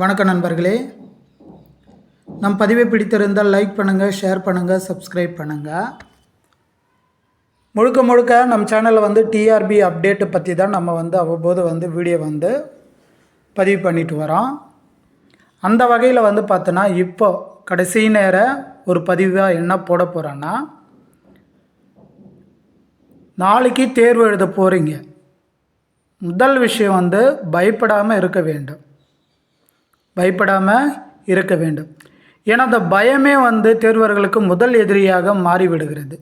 வணக்கம் நண்பர்களே. நம் பதிவை பிடித்திருந்தால் லைக் பண்ணுங்கள் ஷேர் பண்ணுங்கள் சப்ஸ்கிரைப் பண்ணுங்கள் முழுக்க முழுக்க நம் சேனலில் வந்து டிஆர்பி அப்டேட்டு பற்றி தான் நம்ம வந்து அவ்வப்போது வந்து வீடியோ வந்து பதிவு பண்ணிட்டு வரோம். அந்த வகையில் வந்து பார்த்தோன்னா இப்போ கடைசி நேர ஒரு பதிவாக என்ன போட போகிறேன்னா நாளைக்கு தேர்வு எழுத போகிறீங்க முதல் விஷயம் வந்து பயப்படாமல் இருக்க வேண்டும். பயப்படாமல் இருக்க வேண்டும். ஏன்னா அந்த பயமே வந்து தேர்வர்களுக்கு முதல் எதிரியாக மாறிவிடுகிறது.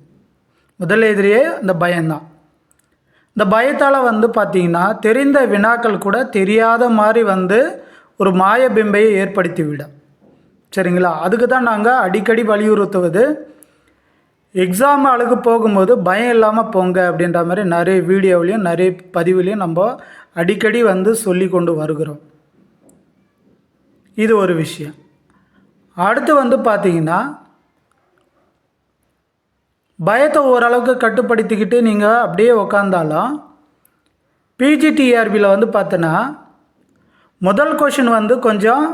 முதல் எதிரியே அந்த பயம்தான். இந்த பயத்தால் வந்து பார்த்திங்கன்னா தெரிந்த வினாக்கள் கூட தெரியாத மாதிரி வந்து ஒரு மாய பிம்பையை ஏற்படுத்திவிடும். சரிங்களா? அதுக்கு தான் நாங்கள் அடிக்கடி வலியுறுத்துவது. எக்ஸாம் அழகு போகும்போது பயம் இல்லாமல் போங்க அப்படின்ற மாதிரி நிறைய வீடியோவிலையும் நிறைய பதிவுலையும் நம்ம அடிக்கடி வந்து சொல்லி கொண்டு வருகிறோம். இது ஒரு விஷயம். அடுத்து வந்து பார்த்தீங்கன்னா பயத்தை ஓரளவுக்கு கட்டுப்படுத்திக்கிட்டு நீங்கள் அப்படியே உக்காந்தாலும் பிஜிடிஆர்பியில் வந்து பார்த்தோன்னா முதல் கொஷின் வந்து கொஞ்சம்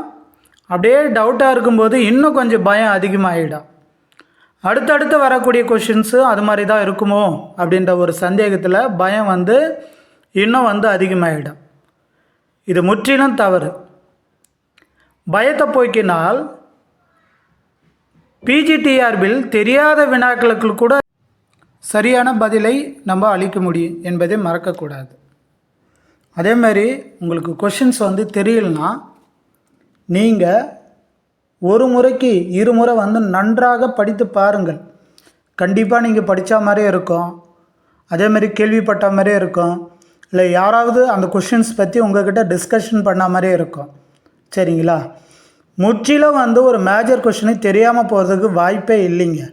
அப்படியே டவுட்டாக இருக்கும்போது இன்னும் கொஞ்சம் பயம் அதிகமாகிடும் அடுத்தடுத்து வரக்கூடிய கொஷின்ஸு அது மாதிரி தான் இருக்குமோ அப்படின்ற ஒரு சந்தேகத்தில் பயம் வந்து இன்னும் வந்து அதிகமாகிடும் இது முற்றிலும் தவறு. பயத்தை போக்கினால் பிஜிடிஆர்பில் தெரியாத வினாக்களுக்கு கூட சரியான பதிலை நம்ம அளிக்க முடியும் என்பதை மறக்கக்கூடாது. அதே மாதிரி உங்களுக்கு கொஷின்ஸ் வந்து தெரியலனா நீங்கள் ஒரு முறைக்கு இருமுறை வந்து நன்றாக படித்து பாருங்கள். கண்டிப்பாக நீங்கள் படித்த மாதிரியே இருக்கும். அதே மாதிரி கேள்விப்பட்ட மாதிரியே இருக்கும். இல்லை யாராவது அந்த கொஷின்ஸ் பற்றி உங்கள்கிட்ட டிஸ்கஷன் பண்ண மாதிரியே இருக்கும். சரிங்களா? முற்றிலும் வந்து ஒரு மேஜர் கொஷினு தெரியாமல் போகிறதுக்கு வாய்ப்பே இல்லைங்க.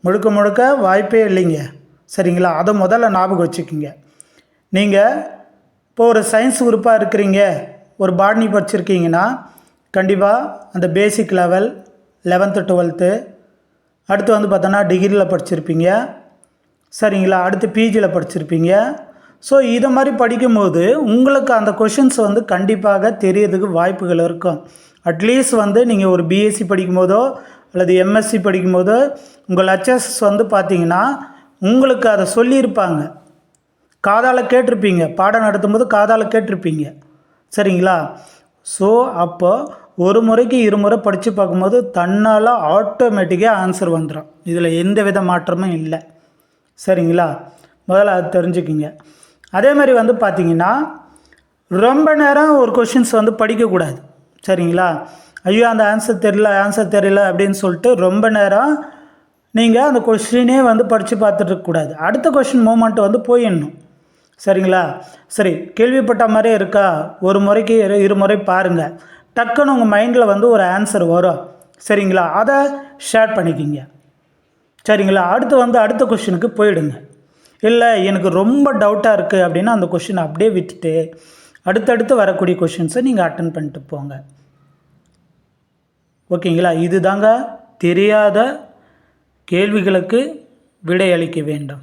முழுக்க முழுக்க வாய்ப்பே இல்லைங்க. சரிங்களா? அதை முதல்ல ஞாபகம் வச்சுக்கோங்க. நீங்கள் இப்போ ஒரு சயின்ஸ் குரூப்பாக இருக்கிறீங்க. ஒரு பாட்னி படிச்சிருக்கீங்கன்னா கண்டிப்பாக அந்த பேசிக் லெவல் லெவன்த்து டுவெல்த்து அடுத்து வந்து பார்த்தோன்னா டிகிரியில் படிச்சிருப்பீங்க. சரிங்களா? அடுத்து பிஜியில் படிச்சிருப்பீங்க. ஸோ இதை மாதிரி படிக்கும்போது உங்களுக்கு அந்த கொஷின்ஸ் வந்து கண்டிப்பாக தெரியறதுக்கு வாய்ப்புகள் இருக்கும். அட்லீஸ்ட் வந்து நீங்கள் ஒரு பிஎஸ்சி படிக்கும்போதோ அல்லது எம்எஸ்சி படிக்கும்போதோ உங்கள் லெக்சர்ஸ் வந்து பார்த்தீங்கன்னா உங்களுக்கு அதை சொல்லியிருப்பாங்க. காதால் கேட்டிருப்பீங்க. பாடம் நடத்தும்போது காதால் கேட்டிருப்பீங்க. சரிங்களா? ஸோ அப்போ ஒரு முறைக்கு இருமுறை படித்து பார்க்கும்போது தன்னால் ஆட்டோமேட்டிக்காக ஆன்சர் வந்துடும் இதில் எந்த வித மாற்றமும் இல்லை. சரிங்களா? முதல்ல அது தெரிஞ்சுக்கிங்க. அதே மாதிரி வந்து பார்த்தீங்கன்னா ரொம்ப நேரம் ஒரு கொஷின்ஸ் வந்து படிக்கக்கூடாது. சரிங்களா? ஐயோ அந்த ஆன்சர் தெரியல ஆன்சர் தெரியல அப்படின்னு சொல்லிட்டு ரொம்ப நேரம் நீங்கள் அந்த கொஷினே வந்து படித்து பார்த்துட்ருக்கக்கூடாது அடுத்த கொஷின் மூமெண்ட் வந்து போயிடணும். சரிங்களா? சரி கேள்விப்பட்ட மாதிரியே இருக்கா? ஒரு முறைக்கு இரு இரு முறை பாருங்கள் டக்குன்னு உங்கள் மைண்டில் வந்து ஒரு ஆன்சர் வரும். சரிங்களா? அதை ஷேர் பண்ணிக்கிங்க. சரிங்களா? அடுத்து வந்து அடுத்த கொஷினுக்கு போயிடுங்க. இல்லை எனக்கு ரொம்ப டவுட்டாக இருக்குது அப்படின்னா அந்த கொஷினை அப்படியே விட்டுட்டு அடுத்தடுத்து வரக்கூடிய கொஷின்ஸை நீங்கள் அட்டன் பண்ணிட்டு போங்க. ஓகேங்களா? இது தாங்க தெரியாத கேள்விகளுக்கு விடையளிக்க வேண்டும்.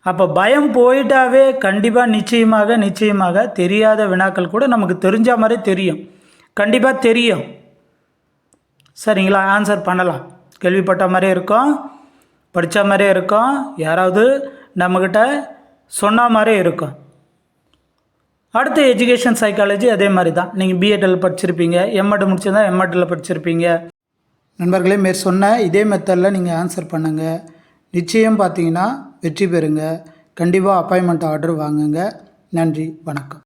அப்போ பயம் போயிட்டாவே கண்டிப்பாக நிச்சயமாக நிச்சயமாக தெரியாத வினாக்கள் கூட நமக்கு தெரிஞ்ச மாதிரி தெரியும். கண்டிப்பாக தெரியும். சரிங்களா? ஆன்சர் பண்ணலாம். கேள்விப்பட்ட மாதிரியே இருக்கும். படித்த மாதிரியே இருக்கும். யாராவது நம்மக்கிட்ட சொன்ன மாதிரியே இருக்கும். அடுத்து எஜுகேஷன் சைக்காலஜி அதே மாதிரி தான் நீங்கள் பிஎட்டில் படிச்சிருப்பீங்க. எம்எட் முடிச்சிருந்தா எம்எட்டில் படிச்சிருப்பீங்க. நண்பர்களே மாரி சொன்ன இதே மெத்தடில் நீங்கள் ஆன்சர் பண்ணுங்கள் நிச்சயம் பார்த்தீங்கன்னா வெற்றி பெறுங்க. கண்டிப்பாக அப்பாயின்மெண்ட் ஆர்டர் வாங்குங்க. நன்றி வணக்கம்.